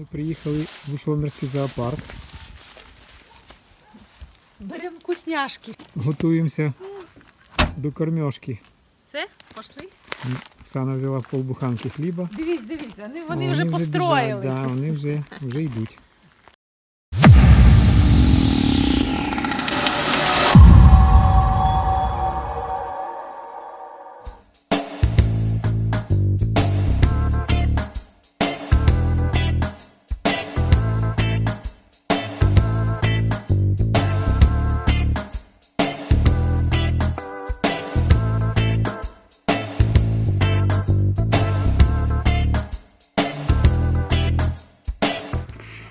Ми приїхали в Житомирський зоопарк. Беремо вкусняшки. Готуємося до кормежки. Все, пішли? Оксана взяла полбуханки хліба. Дивіться, дивіться, вони, вони вже біжать, построїлись. да, вони вже, вже йдуть.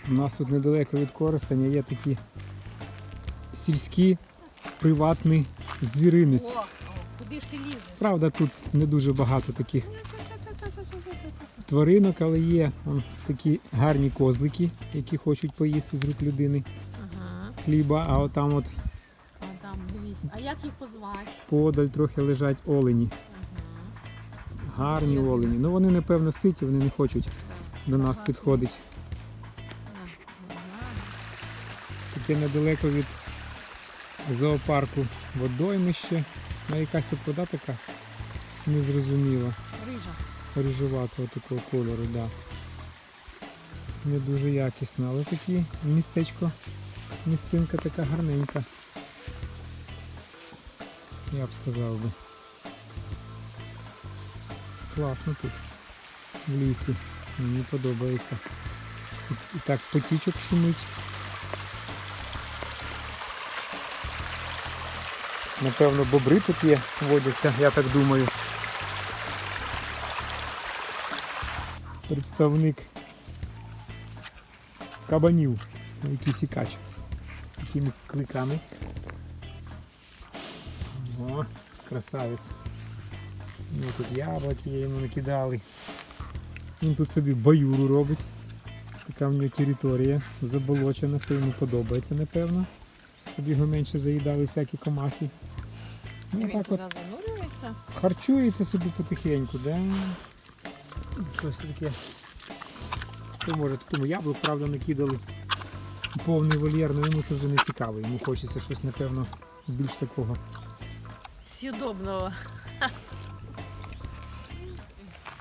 У нас тут недалеко від Коростеня є такі сільські приватний звіринець. О, о, куди ж ти лізеш? Правда, тут не дуже багато таких тваринок, але є такі гарні козлики, які хочуть поїсти з рук людини Ага, хліба, а отам от а там дивись. А як їх позвати? подаль трохи лежать олені. Ага. Гарні олені. Ну вони напевно ситі, вони не хочуть до нас підходити. Таке недалеко від зоопарку водоймище. А якась от вода така незрозуміла. Рижа. рижуватого такого кольору, да. Не дуже якісно, але такі містечко, місцинка така гарненька. Я б сказав би. Класно тут, в лісі. Мені подобається. І так потічок шумить. Напевно, бобри тут є, водяться, я так думаю. представник кабанів, який сікач з такими кликами. О, красавець. Ну, тут яблуки йому накидали. Він тут собі баюру робить. Така в нього територія заболочена, це йому подобається, напевно. Щоб його менше заїдали всякі комахи. Ну, Він так туди от занурюється. харчується собі потихеньку, да? Щось таке. Що може, тут яблук, правда, накидали. Повний вольєр, але йому це вже не цікаво. Йому хочеться щось, напевно, більш такого. Съедобного.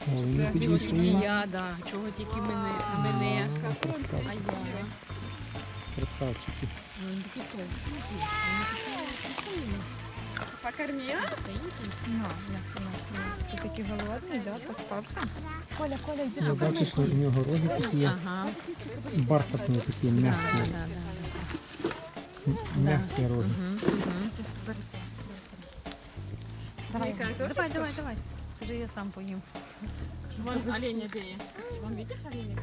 О, він не підійшли. Я, да. Чого тільки мене, мене. А, красавчики. А я. Красавчики. Ну, такі прикольні. Покормила? Ти такий голодний, да? Поспав? Коля, Коля, йди. Я бачу, що у нього роги такі є Ага. бархатні такі, Да, м'які. да, да. М'які роги. Давай, давай, давай. Скажи, я сам поїм. Вон оленя где? Вон видишь оленя?